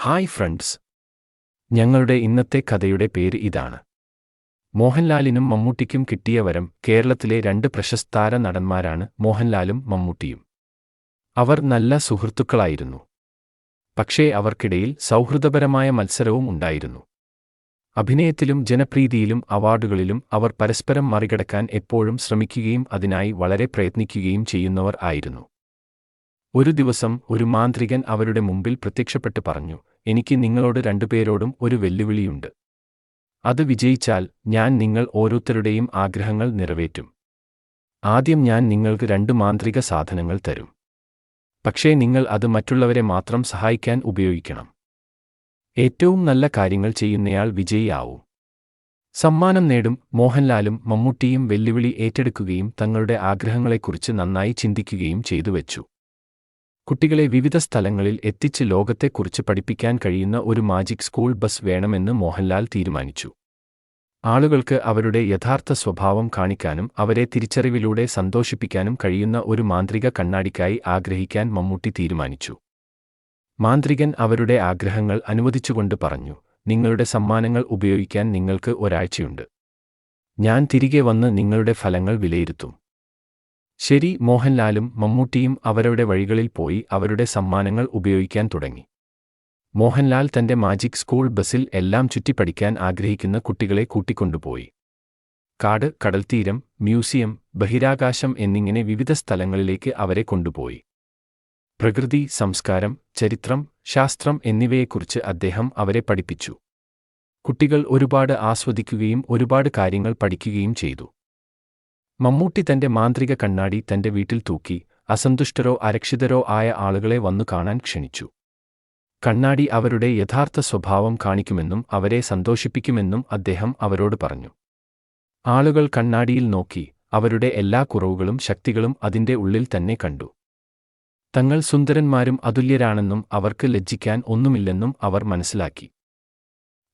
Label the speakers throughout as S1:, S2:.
S1: Hi friends. ഞങ്ങളുടെ ഇന്നത്തെ കഥയുടെ പേര് ഇതാണ്. മോഹൻലാലിനും മമ്മൂട്ടിക്കും കിട്ടിയ വരം കേരളത്തിലെ രണ്ട് പ്രശസ്താര നടന്മാരാണ് മോഹൻലാലും മമ്മൂട്ടിയും. അവർ നല്ല സുഹൃത്തുക്കളായിരുന്നു. പക്ഷേ അവർക്കിടയിൽ സൗഹൃദപരമായ മത്സരവും ഉണ്ടായിരുന്നു. അഭിനയത്തിലും ജനപ്രീതിയിലും അവാർഡുകളിലും അവർ പരസ്പരം മറികടക്കാൻ എപ്പോഴും ശ്രമിക്കുകയും അതിനായി വളരെ പ്രയത്നിക്കുകയും ചെയ്യുന്നവർ ആയിരുന്നു. ഒരു ദിവസം ഒരു മാന്ത്രികൻ അവരുടെ മുമ്പിൽ പ്രത്യക്ഷപ്പെട്ട് പറഞ്ഞു എനിക്ക് നിങ്ങളോട് രണ്ടുപേരോടും ഒരു വെല്ലുവിളിയുണ്ട്. അത് വിജയിച്ചാൽ ഞാൻ നിങ്ങൾ ഓരോരുത്തരുടെയും ആഗ്രഹങ്ങൾ നിറവേറ്റും. ആദ്യം ഞാൻ നിങ്ങൾക്ക് രണ്ട് മാന്ത്രിക സാധനങ്ങൾ തരും. പക്ഷേ നിങ്ങൾ അത് മറ്റുള്ളവരെ മാത്രം സഹായിക്കാൻ ഉപയോഗിക്കണം. ഏറ്റവും നല്ല കാര്യങ്ങൾ ചെയ്യുന്നയാൾ വിജയിയാവും. സമ്മാനം നേടും മോഹൻലാലും മമ്മൂട്ടിയും വെല്ലുവിളി ഏറ്റെടുക്കുകയും തങ്ങളുടെ ആഗ്രഹങ്ങളെക്കുറിച്ച് നന്നായി ചിന്തിക്കുകയും ചെയ്തു വെച്ചു. കുട്ടികളെ വിവിധ സ്ഥലങ്ങളിൽ എത്തിച്ച് ലോകത്തെക്കുറിച്ച് പഠിപ്പിക്കാൻ കഴിയുന്ന ഒരു മാജിക് സ്കൂൾ ബസ് വേണമെന്ന് മോഹൻലാൽ തീരുമാനിച്ചു. ആളുകൾക്ക് അവരുടെ യഥാർത്ഥ സ്വഭാവം കാണിക്കാനും അവരെ തിരിച്ചറിവിലൂടെ സന്തോഷിപ്പിക്കാനും കഴിയുന്ന ഒരു മാന്ത്രിക കണ്ണാടിക്കായി ആഗ്രഹിക്കാൻ മമ്മൂട്ടി തീരുമാനിച്ചു. മാന്ത്രികൻ അവരുടെ ആഗ്രഹങ്ങൾ അനുവദിച്ചുകൊണ്ട് പറഞ്ഞു നിങ്ങളുടെ സമ്മാനങ്ങൾ ഉപയോഗിക്കാൻ നിങ്ങൾക്ക് ഒരാഴ്ചയുണ്ട്. ഞാൻ തിരികെ വന്ന് നിങ്ങളുടെ ഫലങ്ങൾ വിലയിരുത്തും. ശരി മോഹൻലാലും മമ്മൂട്ടിയും അവരുടെ വഴികളിൽ പോയി അവരുടെ സമ്മാനങ്ങൾ ഉപയോഗിക്കാൻ തുടങ്ങി. മോഹൻലാൽ തന്റെ മാജിക് സ്കൂൾ ബസ്സിൽ എല്ലാം ചുറ്റിപ്പടിക്കാൻ ആഗ്രഹിക്കുന്ന കുട്ടികളെ കൂട്ടിക്കൊണ്ടുപോയി. കാട് കടൽത്തീരം മ്യൂസിയം ബഹിരാകാശം എന്നിങ്ങനെ വിവിധ സ്ഥലങ്ങളിലേക്ക് അവരെ കൊണ്ടുപോയി. പ്രകൃതി സംസ്കാരം ചരിത്രം ശാസ്ത്രം എന്നിവയെക്കുറിച്ച് അദ്ദേഹം അവരെ പഠിപ്പിച്ചു. കുട്ടികൾ ഒരുപാട് ആസ്വദിക്കുകയും ഒരുപാട് കാര്യങ്ങൾ പഠിക്കുകയും ചെയ്തു. മമ്മൂട്ടി തന്റെ മാന്ത്രിക കണ്ണാടി തന്റെ വീട്ടിൽ തൂക്കി അസന്തുഷ്ടരോ അരക്ഷിതരോ ആയ ആളുകളെ വന്നു കാണാൻ ക്ഷണിച്ചു. കണ്ണാടി അവരുടെ യഥാർത്ഥ സ്വഭാവം കാണിക്കുമെന്നും അവരെ സന്തോഷിപ്പിക്കുമെന്നും അദ്ദേഹം അവരോട് പറഞ്ഞു. ആളുകൾ കണ്ണാടിയിൽ നോക്കി അവരുടെ എല്ലാ കുറവുകളും ശക്തികളും അതിന്റെ ഉള്ളിൽ തന്നെ കണ്ടു. തങ്ങൾ സുന്ദരന്മാരും അതുല്യരാണെന്നും അവർക്ക് ലജ്ജിക്കാൻ ഒന്നുമില്ലെന്നും അവർ മനസ്സിലാക്കി.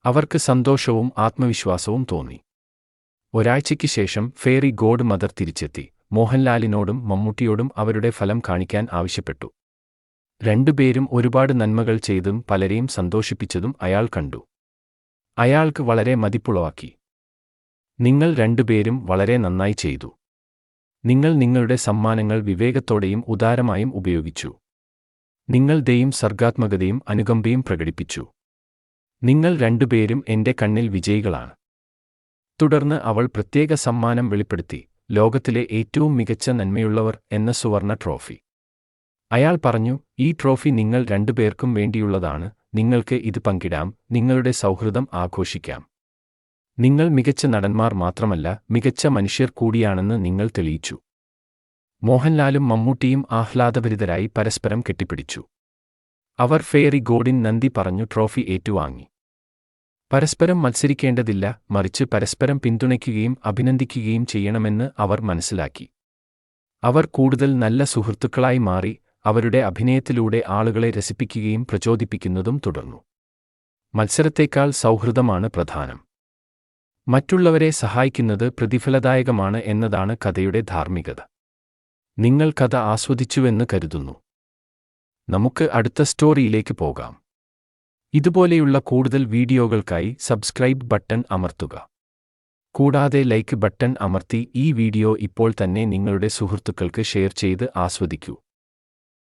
S1: അവർക്ക് സന്തോഷവും ആത്മവിശ്വാസവും തോന്നി. ഒരാഴ്ചയ്ക്ക് ശേഷം ഫേറി ഗോഡ് മദർ തിരിച്ചെത്തി. മോഹൻലാലിനോടും മമ്മൂട്ടിയോടും അവരുടെ ഫലം കാണിക്കാൻ ആവശ്യപ്പെട്ടു. രണ്ടുപേരും ഒരുപാട് നന്മകൾ ചെയ്തും പലരെയും സന്തോഷിപ്പിച്ചതും അയാൾ കണ്ടു. അയാൾക്ക് വളരെ മതിപ്പുളവാക്കി. നിങ്ങൾ രണ്ടുപേരും വളരെ നന്നായി ചെയ്തു. നിങ്ങൾ നിങ്ങളുടെ സമ്മാനങ്ങൾ വിവേകത്തോടെയും ഉദാരമായും ഉപയോഗിച്ചു. നിങ്ങൾ ദയും സർഗാത്മകതയും അനുകമ്പയും പ്രകടിപ്പിച്ചു. നിങ്ങൾ രണ്ടുപേരും എന്റെ കണ്ണിൽ വിജയികളാണ്. തുടർന്ന് അവൾ പ്രത്യേക സമ്മാനം വെളിപ്പെടുത്തി ലോകത്തിലെ ഏറ്റവും മികച്ച നന്മയുള്ളവർ എന്ന സുവർണ ട്രോഫി. അയാൾ പറഞ്ഞു ഈ ട്രോഫി നിങ്ങൾ രണ്ടുപേർക്കും വേണ്ടിയുള്ളതാണ് നിങ്ങൾക്ക് ഇത് പങ്കിടാം നിങ്ങളുടെ സൗഹൃദം ആഘോഷിക്കാം. നിങ്ങൾ മികച്ച നടന്മാർ മാത്രമല്ല മികച്ച മനുഷ്യർ കൂടിയാണെന്ന് നിങ്ങൾ തെളിയിച്ചു. മോഹൻലാലും മമ്മൂട്ടിയും ആഹ്ലാദഭരിതരായി പരസ്പരം കെട്ടിപ്പിടിച്ചു. അവർ ഫേറി ഗോഡിൻ നന്ദി പറഞ്ഞു ട്രോഫി ഏറ്റുവാങ്ങി. പരസ്പരം മത്സരിക്കേണ്ടതില്ല മറിച്ച് പരസ്പരം പിന്തുണയ്ക്കുകയും അഭിനന്ദിക്കുകയും ചെയ്യണമെന്ന് അവർ മനസ്സിലാക്കി. അവർ കൂടുതൽ നല്ല സുഹൃത്തുക്കളായി മാറി അവരുടെ അഭിനയത്തിലൂടെ ആളുകളെ രസിപ്പിക്കുകയും പ്രചോദിപ്പിക്കുന്നതും തുടർന്നു. മത്സരത്തേക്കാൾ സൗഹൃദമാണ് പ്രധാനം. മറ്റുള്ളവരെ സഹായിക്കുന്നത് പ്രതിഫലദായകമാണ് എന്നതാണ് കഥയുടെ ധാർമ്മികത. നിങ്ങൾ കഥ ആസ്വദിച്ചുവെന്ന് കരുതുന്നു. നമുക്ക് അടുത്ത സ്റ്റോറിയിലേക്ക് പോകാം. ഇതുപോലെയുള്ള കൂടുതൽ വീഡിയോകൾക്കായി സബ്സ്ക്രൈബ് ബട്ടൺ അമർത്തുക. കൂടാതെ ലൈക്ക് ബട്ടൺ അമർത്തി ഈ വീഡിയോ ഇപ്പോൾ തന്നെ നിങ്ങളുടെ സുഹൃത്തുക്കൾക്ക് ഷെയർ ചെയ്ത് ആസ്വദിക്കൂ.